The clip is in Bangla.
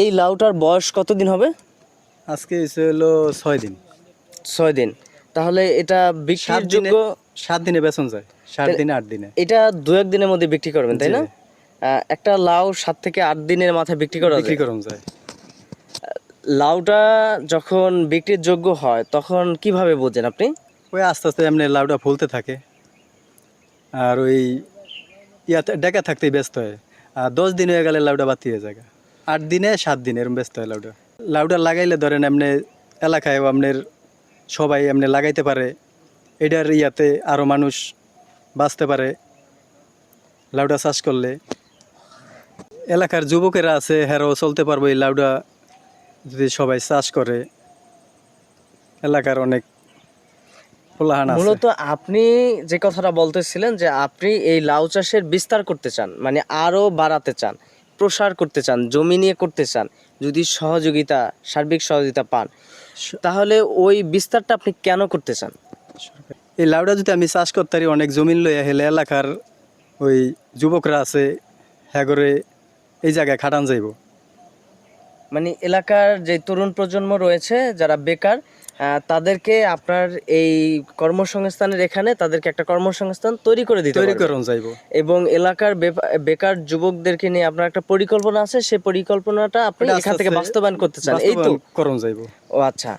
এই লাউটার বয়স কতদিন হবে? আজকে এসে হলো ছয় দিন। ছয় দিন। তাহলে এটা বিক্রির যোগ্য সাত দিনে বেতন যায়। সাত দিনে আট দিনে। এটা দু এক দিনের মধ্যে বিক্রি করবেন তাই না? একটা লাউ সাত থেকে আট দিনের মাথায় বিক্রি করা বিক্রি করুন যায়। লাউটা যখন বিক্রির যোগ্য হয় তখন কীভাবে বোঝেন আপনি? ওই আস্তে আস্তে এমনি লাউটা ফুলতে থাকে। আর ওই ইয়াতে ডেকা থাকতেই ব্যস্ত হয়। আর দশ দিন হয়ে গেলে লাউটা বাতি হয়ে যায় আট দিনে, সাত দিন এরকম ব্যস্ত হয় লাউটা লাউটা লাগাইলে ধরেন এমনি এলাকায় আপনার সবাই এমনি লাগাইতে পারে, এটার ইয়াতে আরও মানুষ বাঁচতে পারে, লাউডা চাষ করলে। এলাকার যুবকেরা আছে হ্যারও চলতে পারব এই লাউডা যদি সবাই চাষ করে। এলাকার অনেক মূলত আপনি যে কথাটা বলতেছিলেন যে আপনি এই লাউ চাষের বিস্তার করতে চান মানে আরও বাড়াতে চান প্রসার করতে চান জমি নিয়ে করতে চান যদি সহযোগিতা সার্বিক সহযোগিতা পান তাহলে ওই বিস্তারটা আপনি কেন করতে চান? এই লাউডা যদি আমি চাষ করতে পারি অনেক জমিন লইয়া হেলে এলাকার ওই যুবকরা আছে হ্যাঁ করে এই জায়গায় খাটান যাইব। মানে এলাকার যে তরুণ প্রজন্ম রয়েছে যারা বেকার তাদেরকে আপনার এই কর্মসংস্থানের এখানে তাদেরকে একটা কর্মসংস্থান তৈরি করে দিতে তৈরি করুন যাইব। এবং এলাকার বেকার যুবকদেরকে নিয়ে আপনার একটা পরিকল্পনা আছে সেই পরিকল্পনাটা আপনি এখান থেকে বাস্তবায়ন করতে চান। এই তো। করুন যাইব। ও আচ্ছা।